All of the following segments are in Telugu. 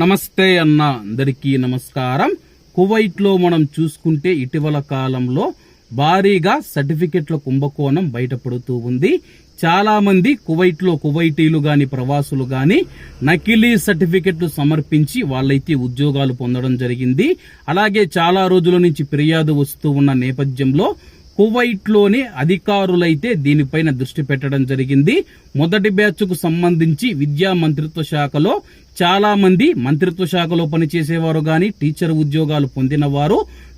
నమస్తే అన్న అందరికీ నమస్కారం. కువైట్లో మనం చూసుకుంటే ఇటీవల కాలంలో భారీగా సర్టిఫికెట్ల కుంభకోణం బయటపడుతూ ఉంది. చాలామంది కువైట్లో కువైటీలు గాని ప్రవాసులు గాని నకిలీ సర్టిఫికెట్లు సమర్పించి వాళ్ళైతే ఉద్యోగాలు పొందడం జరిగింది. అలాగే చాలా రోజుల నుంచి ఫిర్యాదు వస్తూ ఉన్న నేపథ్యంలో కువైట్లోని అధికారులైతే దీనిపైన దృష్టి పెట్టడం జరిగింది. మొదటి బ్యాచ్కు సంబంధించి విద్యా మంత్రిత్వ శాఖలో చాలా మంది మంత్రిత్వ శాఖలో పనిచేసేవారు గాని టీచర్ ఉద్యోగాలు పొందిన వారు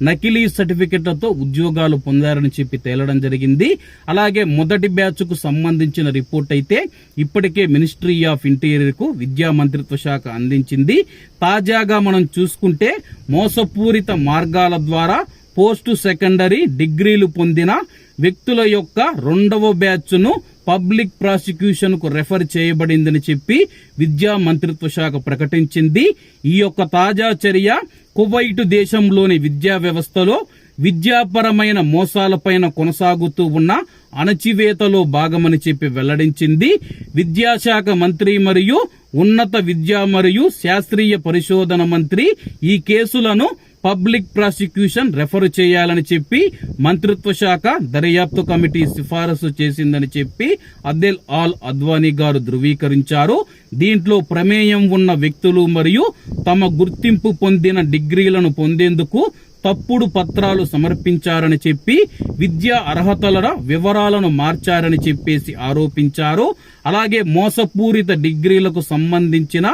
నకిలీ సర్టిఫికెట్లతో ఉద్యోగాలు పొందారని చెప్పి తేలడం జరిగింది. అలాగే మొదటి బ్యాచ్కు సంబంధించిన రిపోర్ట్ అయితే ఇప్పటికే మినిస్ట్రీ ఆఫ్ ఇంటీరియర్కు విద్యా మంత్రిత్వ శాఖ అందించింది. తాజాగా మనం చూసుకుంటే మోసపూరిత మార్గాల ద్వారా పోస్ట్ సెకండరీ డిగ్రీలు పొందిన వ్యక్తుల యొక్క రెండవ బ్యాచ్ను పబ్లిక్ ప్రాసిక్యూషన్కు రెఫర్ చేయబడిందని చెప్పి విద్యా మంత్రిత్వ శాఖ ప్రకటించింది. ఈ యొక్క తాజా చర్య కువైట్ దేశంలోని విద్యా వ్యవస్థలో విద్యాపరమైన మోసాలపైన కొనసాగుతూ ఉన్న అణచివేతలో భాగమని చెప్పి వెల్లడించింది. విద్యాశాఖ మంత్రి మరియు ఉన్నత విద్యా మరియు శాస్త్రీయ పరిశోధన మంత్రి ఈ కేసులను పబ్లిక్ ప్రాసిక్యూషన్ రెఫర్ చేయాలని చెప్పి మంత్రిత్వ శాఖ దర్యాప్తు కమిటీ సిఫారసు చేసిందని చెప్పి అద్దెల్ ఆల్ అద్వానీ గారు ధృవీకరించారు. దీంట్లో ప్రమేయం ఉన్న వ్యక్తులు మరియు తమ గుర్తింపు పొందిన డిగ్రీలను పొందేందుకు తప్పుడు పత్రాలు సమర్పించారని చెప్పి విద్యా అర్హతల వివరాలను మార్చారని చెప్పేసి ఆరోపించారు. అలాగే మోసపూరిత డిగ్రీలకు సంబంధించిన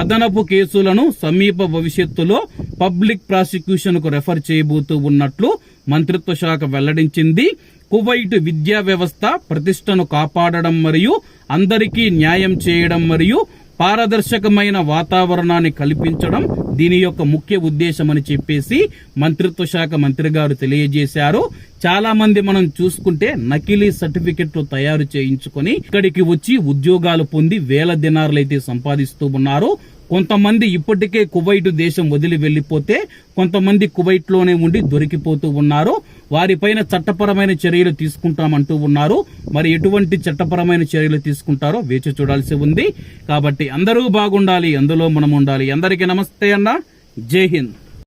అదనపు కేసులను సమీప భవిష్యత్తులో పబ్లిక్ ప్రాసిక్యూషన్కు రెఫర్ చేయబోతూ ఉన్నట్లు మంత్రిత్వ శాఖ వెల్లడించింది. కువైట్ విద్యా వ్యవస్థ ప్రతిష్టను కాపాడడం మరియు అందరికీ న్యాయం చేయడం మరియు పారదర్శకమైన వాతావరణాన్ని కల్పించడం దీని యొక్క ముఖ్య ఉద్దేశమని చెప్పేసి మంత్రిత్వ శాఖ మంత్రి గారు తెలియజేశారు. చాలా మంది మనం చూసుకుంటే నకిలీ సర్టిఫికెట్లు తయారు చేయించుకొని ఇక్కడికి వచ్చి ఉద్యోగాలు పొంది వేల దినారులైతే సంపాదిస్తూ ఉన్నారు. కొంతమంది ఇప్పటికే కువైట్ దేశం వదిలి వెళ్ళిపోతే కొంతమంది కువైట్లోనే ఉండి దొరికిపోతూ ఉన్నారు. వారిపైన చట్టపరమైన చర్యలు తీసుకుంటామంటూ ఉన్నారు. మరి ఎటువంటి చట్టపరమైన చర్యలు తీసుకుంటారో వేచి చూడాల్సి ఉంది. కాబట్టి అందరూ బాగుండాలి అందులో మనం ఉండాలి. అందరికీ నమస్తే అన్న. జై హింద్.